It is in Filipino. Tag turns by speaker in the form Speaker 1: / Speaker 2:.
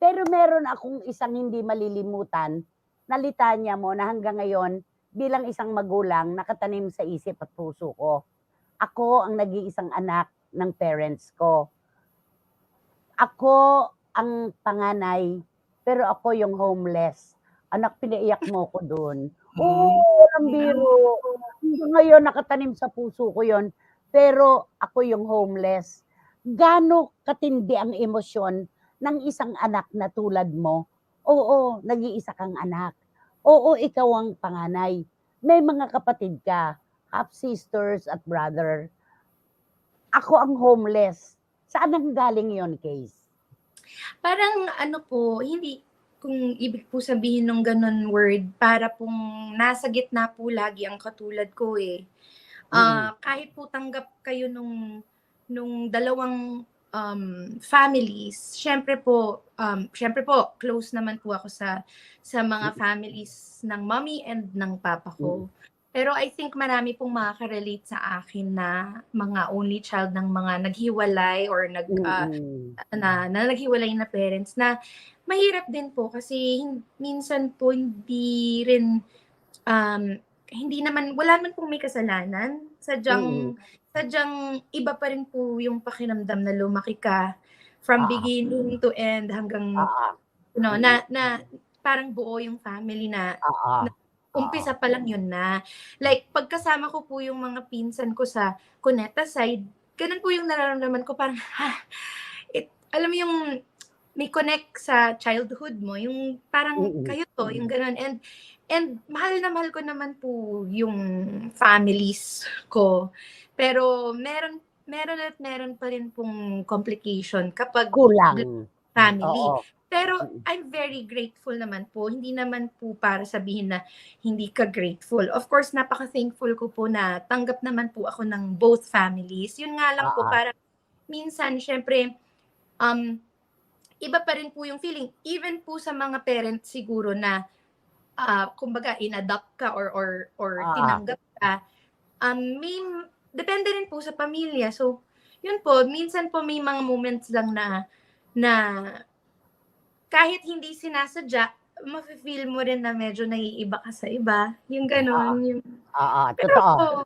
Speaker 1: Pero meron akong isang hindi malilimutan na litanya mo na hanggang ngayon bilang isang magulang nakatanim sa isip at puso ko. Ako ang nag-iisang anak ng parents ko. Ako ang panganay, pero ako yung homeless. Anak, pinaiyak mo ko doon. Oo, walang biro. Hanggang ngayon, nakatanim sa puso ko yon. Pero ako yung homeless. Gano katindi ang emosyon ng isang anak na tulad mo? Oo, nag-iisa kang anak. Oo, ikaw ang panganay. May mga kapatid ka, half sisters at brother. Ako ang homeless. Saan ang galing yon case?
Speaker 2: Parang ano po, hindi kung ibig po sabihin ng ganun word, para pong nasa gitna po lagi ang katulad ko eh. Ah, kahit po tanggap kayo nung nung dalawang um, families, syempre po, um, syempre po, close naman po ako sa sa mga families ng mommy and ng papa ko. Pero I think marami pong makaka-relate sa akin na mga only child ng mga naghiwalay or nag
Speaker 1: Mm-mm.
Speaker 2: na, na naghiwalay na parents na mahirap din po kasi hin- minsan po hindi rin um, hindi naman wala naman pong may kasalanan sadyang sadyang iba pa rin po yung pakiramdam na lumaki ka from
Speaker 1: Ah.
Speaker 2: beginning to end hanggang
Speaker 1: Ah,
Speaker 2: you know, na na parang buo yung family na
Speaker 1: ah, ah.
Speaker 2: umpisa pa lang yun na. Like, pagkasama ko po yung mga pinsan ko sa Cuneta side, ganun po yung nararamdaman ko, parang, ha, it, alam mo yung may connect sa childhood mo, yung parang
Speaker 1: Mm-mm.
Speaker 2: kayo to, yung ganun. And, and mahal na mahal ko naman po yung families ko. Pero meron, meron at meron pa rin pong complication kapag
Speaker 1: Kulang.
Speaker 2: family.
Speaker 1: Oo.
Speaker 2: Pero. I'm very grateful naman po. Hindi naman po para sabihin na hindi ka grateful. Of course, napaka-thankful ko po na tanggap naman po ako ng both families. Yun nga lang po
Speaker 1: Ah, ah.
Speaker 2: para minsan, syempre, um, iba pa rin po yung feeling. Even po sa mga parents siguro na, ah, kumbaga, in-adopt ka or, or, or
Speaker 1: Ah, ah.
Speaker 2: tinanggap ka, um, may, depende rin po sa pamilya. So, yun po, minsan po may mga moments lang na, na kahit hindi sinasadya, mafe-feel mo rin na medyo naiiba ka sa iba. Yung gano'n. Yung,
Speaker 1: Ah, ah,
Speaker 2: pero
Speaker 1: totoo.
Speaker 2: po,